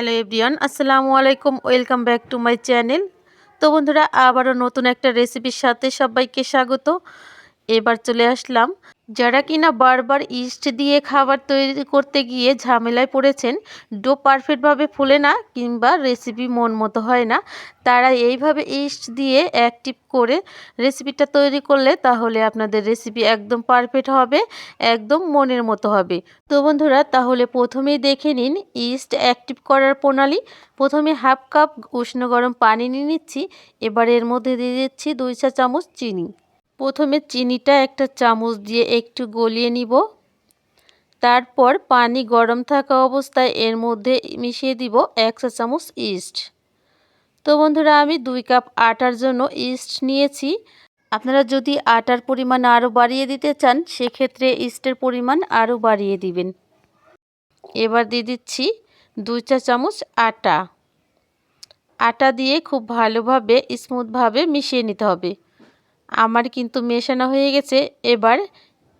Hello everyone, আসসালামু আলাইকুম, welcome back to my channel. তো বন্ধুরা, আবারও নতুন একটা রেসিপির সাথে সবাইকে স্বাগত। এবার চলে আসলাম। যারা কিনা বারবার ইস্ট দিয়ে খাবার তৈরি করতে গিয়ে ঝামেলায় পড়েছেন, ডো পারফেক্টভাবে ফুলে না কিংবা রেসিপি মন মতো হয় না, তারা এইভাবে ইস্ট দিয়ে অ্যাক্টিভ করে রেসিপিটা তৈরি করলে তাহলে আপনাদের রেসিপি একদম পারফেক্ট হবে, একদম মনের মতো হবে। তো বন্ধুরা, তাহলে প্রথমেই দেখে নিন ইস্ট অ্যাক্টিভ করার প্রণালী। প্রথমে হাফ কাপ উষ্ণ গরম পানি নিয়ে নিচ্ছি, এবার এর মধ্যে দিয়ে দিচ্ছি দুই চা চামচ চিনি। প্রথমে চিনিটা একটা চামচ দিয়ে একটু গলিয়ে নিব। তারপর পানি গরম থাকা অবস্থায় এর মধ্যে মিশিয়ে দিব এক চা চামচ ইস্ট। তো বন্ধুরা, আমি দুই কাপ আটার জন্য ইস্ট নিয়েছি। আপনারা যদি আটার পরিমাণ আরও বাড়িয়ে দিতে চান, সেক্ষেত্রে ইস্টের পরিমাণ আরও বাড়িয়ে দিবেন। এবার দিয়ে দিচ্ছি দুই চা চামচ আটা। আটা দিয়ে খুব ভালোভাবে, স্মুথভাবে মিশিয়ে নিতে হবে। আমার কিন্তু মেশানো হয়ে গেছে। এবার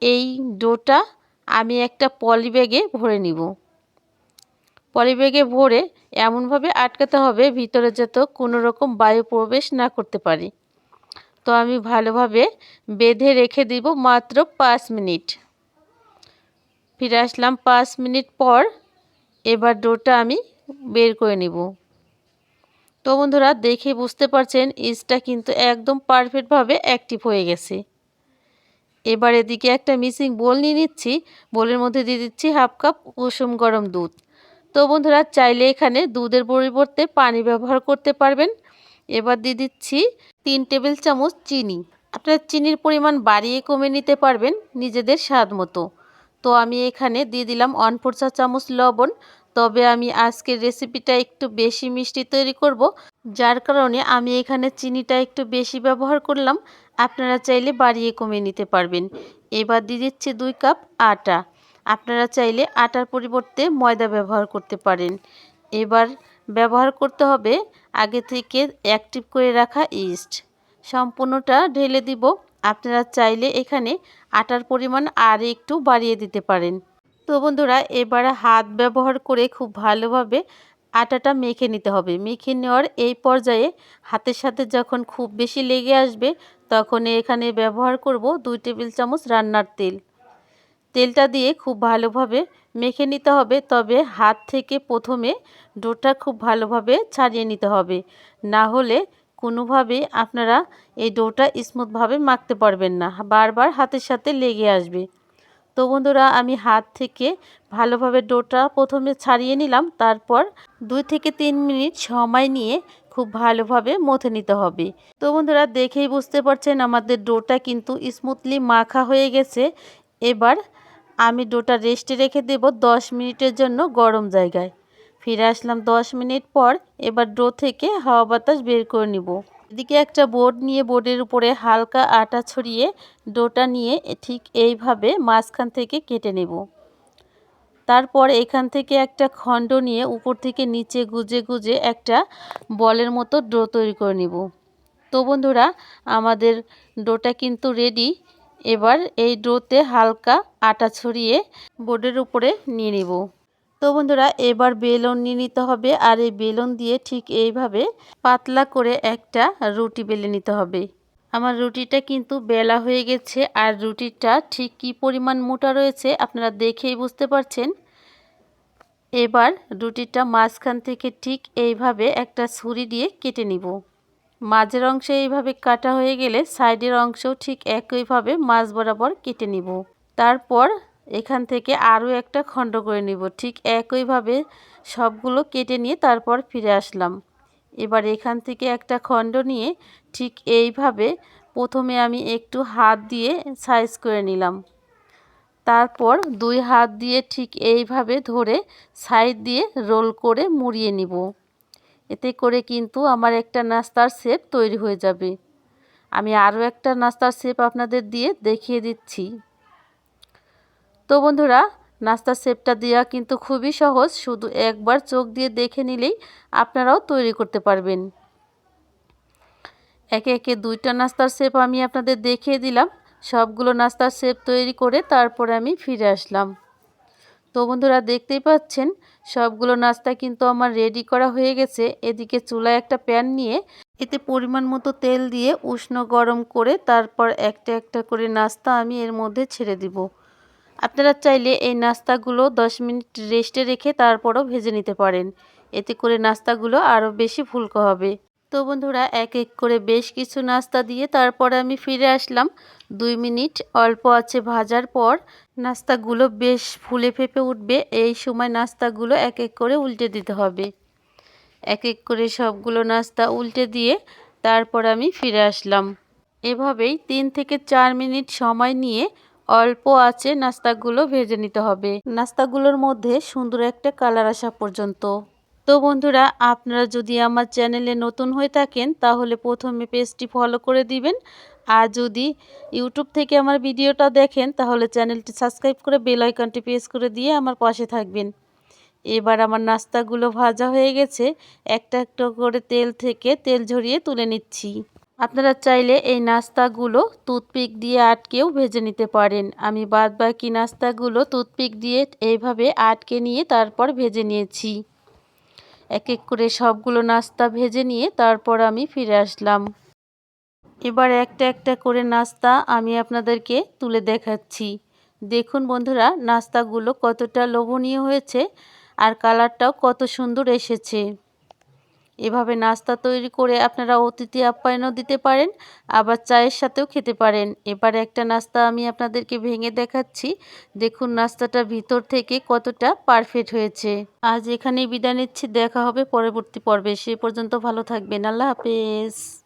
এই ডোটা আমি একটা পলি ব্যাগে ভরে নিব। পলি ব্যাগে ভরে এমনভাবে আটকাতে হবে ভিতরে যাতে কোনো রকম বায়ু প্রবেশ না করতে পারে। তো আমি ভালোভাবে বেঁধে রেখে দিব মাত্র পাঁচ মিনিট। ফিরে আসলাম পাঁচ মিনিট পর। এবার ডোটা আমি বের করে নিব। তো বন্ধুরা দেখে বুঝতে পারছেন ইস্টটা কিন্তু একদম পারফেক্টভাবে অ্যাক্টিভ হয়ে গেছে। এবার এদিকে একটা মিসিং বোল নিয়ে নিচ্ছি। বোলের মধ্যে দিয়ে দিচ্ছি হাফ কাপ কুসুম গরম দুধ। তো বন্ধুরা চাইলে এখানে দুধের পরিবর্তে পানি ব্যবহার করতে পারবেন। এবার দিয়ে দিচ্ছি তিন টেবিল চামচ চিনি। আপনার চিনির পরিমাণ বাড়িয়ে কমে নিতে পারবেন নিজেদের স্বাদ মতো। তো আমি এখানে দিয়ে দিলাম ওয়ান চামচ লবণ। তবে আমি আজকের রেসিপিটা একটু বেশি মিষ্টি তৈরি করব, যার কারণে আমি এখানে চিনিটা একটু বেশি ব্যবহার করলাম। আপনারা চাইলে বাড়িয়ে কমিয়ে নিতে পারবেন। এবার দিয়ে দিচ্ছি দুই কাপ আটা। আপনারা চাইলে আটার পরিবর্তে ময়দা ব্যবহার করতে পারেন। এবার ব্যবহার করতে হবে আগে থেকে অ্যাক্টিভ করে রাখা ইস্ট সম্পূর্ণটা ঢেলে দিব। আপনারা চাইলে এখানে আটার পরিমাণ আর একটু বাড়িয়ে দিতে পারেন। তো বন্ধুরা, এবারে হাত ব্যবহার করে খুব ভালোভাবে আটাটা মেখে নিতে হবে। মেখে নেওয়ার এই পর্যায়ে হাতের সাথে যখন খুব বেশি লেগে আসবে, তখন এখানে ব্যবহার করব দুই টেবিল চামচ রান্নার তেল। তেলটা দিয়ে খুব ভালোভাবে মেখে নিতে হবে, তবে হাত থেকে প্রথমে ডোটা খুব ভালোভাবে ছাড়িয়ে নিতে হবে। না হলে কোনোভাবেই আপনারা এই ডোটা স্মুথভাবে মাখতে পারবেন না, বারবার হাতের সাথে লেগে আসবে। তো বন্ধুরা, আমি হাত থেকে ভালোভাবে ডোটা প্রথমে ছাড়িয়ে নিলাম। তারপর দুই থেকে তিন মিনিট সময় নিয়ে খুব ভালোভাবে মথে নিতে হবে। তো বন্ধুরা, দেখেই বুঝতে পারছেন আমাদের ডোটা কিন্তু স্মুথলি মাখা হয়ে গেছে। এবার আমি ডোটা রেস্টে রেখে দেব দশ মিনিটের জন্য গরম জায়গায়। ফিরে আসলাম দশ মিনিট পর, এবার ডো থেকে হাওয়া বাতাস বের করে নিব। এদিকে একটা বোর্ড নিয়ে বোর্ডের উপরে হালকা আটা ছড়িয়ে ডোটা নিয়ে ঠিক এইভাবে মাঝখান থেকে কেটে নেব। তারপর এখান থেকে একটা খণ্ড নিয়ে উপর থেকে নিচে গুজে গুজে একটা বলের মতো ডো তৈরি করে নিব। তো বন্ধুরা, আমাদের ডোটা কিন্তু রেডি এবার এই ডোতে হালকা আটা ছড়িয়ে বোর্ডের উপরে নিয়ে নিব। তো বন্ধুরা, এবার বেলন নিয়ে নিতে হবে আর এই বেলন দিয়ে ঠিক এইভাবে পাতলা করে একটা রুটি বেলে নিতে হবে। আমার রুটিটা কিন্তু বেলা হয়ে গেছে আর রুটিটা ঠিক কী পরিমাণ মোটা রয়েছে আপনারা দেখেই বুঝতে পারছেন। এবার রুটিটা মাঝখান থেকে ঠিক এইভাবে একটা ছুরি দিয়ে কেটে নিব। মাঝের অংশে এইভাবে কাটা হয়ে গেলে সাইডের অংশও ঠিক একইভাবে মাছ বরাবর কেটে নিব। তারপর এখান থেকে আরও একটা খণ্ড করে নিব। ঠিক একইভাবে সবগুলো কেটে নিয়ে তারপর ফিরে আসলাম। এবার এখান থেকে একটা খণ্ড নিয়ে ঠিক এইভাবে প্রথমে আমি একটু হাত দিয়ে সাইজ করে নিলাম। তারপর দুই হাত দিয়ে ঠিক এইভাবে ধরে সাইড দিয়ে রোল করে মুড়িয়ে নিব। এতে করে কিন্তু আমার একটা নাস্তার শেপ তৈরি হয়ে যাবে। আমি আরও একটা নাস্তার শেপ আপনাদের দিয়ে দেখিয়ে দিচ্ছি। তো বন্ধুরা, নাস্তার শেপটা দেওয়া কিন্তু খুবই সহজ। শুধু একবার চোখ দিয়ে দেখে নিলেই আপনারাও তৈরি করতে পারবেন। একে একে দুইটা নাস্তার শেপ আমি আপনাদের দেখিয়ে দিলাম। সবগুলো নাস্তার শেপ তৈরি করে তারপরে আমি ফিরে আসলাম। তো বন্ধুরা, দেখতেই পাচ্ছেন, সবগুলো নাস্তা কিন্তু আমার রেডি করা হয়ে গেছে। এদিকে চুলায় একটা প্যান নিয়ে এতে পরিমাণ মতো তেল দিয়ে উষ্ণ গরম করে তারপর একটা একটা করে নাস্তা আমি এর মধ্যে ছেড়ে দিব। আপনারা চাইলে এই নাস্তাগুলো 10 মিনিট রেস্টে রেখে তারপরও ভেজে নিতে পারেন। এতে করে নাস্তাগুলো আরও বেশি ফুলকো হবে। তো বন্ধুরা, এক এক করে বেশ কিছু নাস্তা দিয়ে তারপরে আমি ফিরে আসলাম। দুই মিনিট অল্প আছে ভাজার পর নাস্তাগুলো বেশ ফুলে ফেপে উঠবে। এই সময় নাস্তাগুলো এক এক করে উল্টে দিতে হবে। এক এক করে সবগুলো নাস্তা উল্টে দিয়ে তারপর আমি ফিরে আসলাম। এভাবেই তিন থেকে চার মিনিট সময় নিয়ে অল্প আছে, নাস্তাগুলো ভেজে নিতে হবে। নাস্তাগুলোর মধ্যে সুন্দর একটা কালার আসা পর্যন্ত। তো বন্ধুরা, আপনারা যদি আমার চ্যানেলে নতুন হয়ে থাকেন, তাহলে প্রথমে পেজটি ফলো করে দিবেন। আর যদি ইউটিউব থেকে আমার ভিডিওটা দেখেন, তাহলে চ্যানেলটি সাবস্ক্রাইব করে বেল আইকনটি প্রেস করে দিয়ে আমার পাশে থাকবেন। এবার আমার নাস্তাগুলো ভাজা হয়ে গেছে। একটা একটা করে তেল থেকে তেল ঝরিয়ে তুলে নিচ্ছি। আপনারা চাইলে এই নাস্তাগুলো টুথপিক দিয়ে আটকেও ভেজে নিতে পারেন। আমি বাদ বাকি নাস্তাগুলো টুথপিক দিয়ে এইভাবে আটকে নিয়ে তারপর ভেজে নিয়েছি। এক এক করে সবগুলো নাস্তা ভেজে নিয়ে তারপর আমি ফিরে আসলাম। এবার একটা একটা করে নাস্তা আমি আপনাদেরকে তুলে দেখাচ্ছি। দেখুন বন্ধুরা, নাস্তাগুলো কতটা লোভনীয় হয়েছে আর কালারটাও কত সুন্দর এসেছে। এভাবে নাস্তা তৈরি করে আপনারা অতিথি আপ্যায়নও দিতে পারেন, আবার চায়ের সাথেও খেতে পারেন। এবারে একটা নাস্তা আমি আপনাদেরকে ভেঙে দেখাচ্ছি। দেখুন নাস্তাটা ভিতর থেকে কতটা পারফেক্ট হয়েছে। আজ এখানেই বিদায় নিচ্ছি, দেখা হবে পরবর্তী পর্বে। সে পর্যন্ত ভালো থাকবেন। আল্লাহ হাফেজ।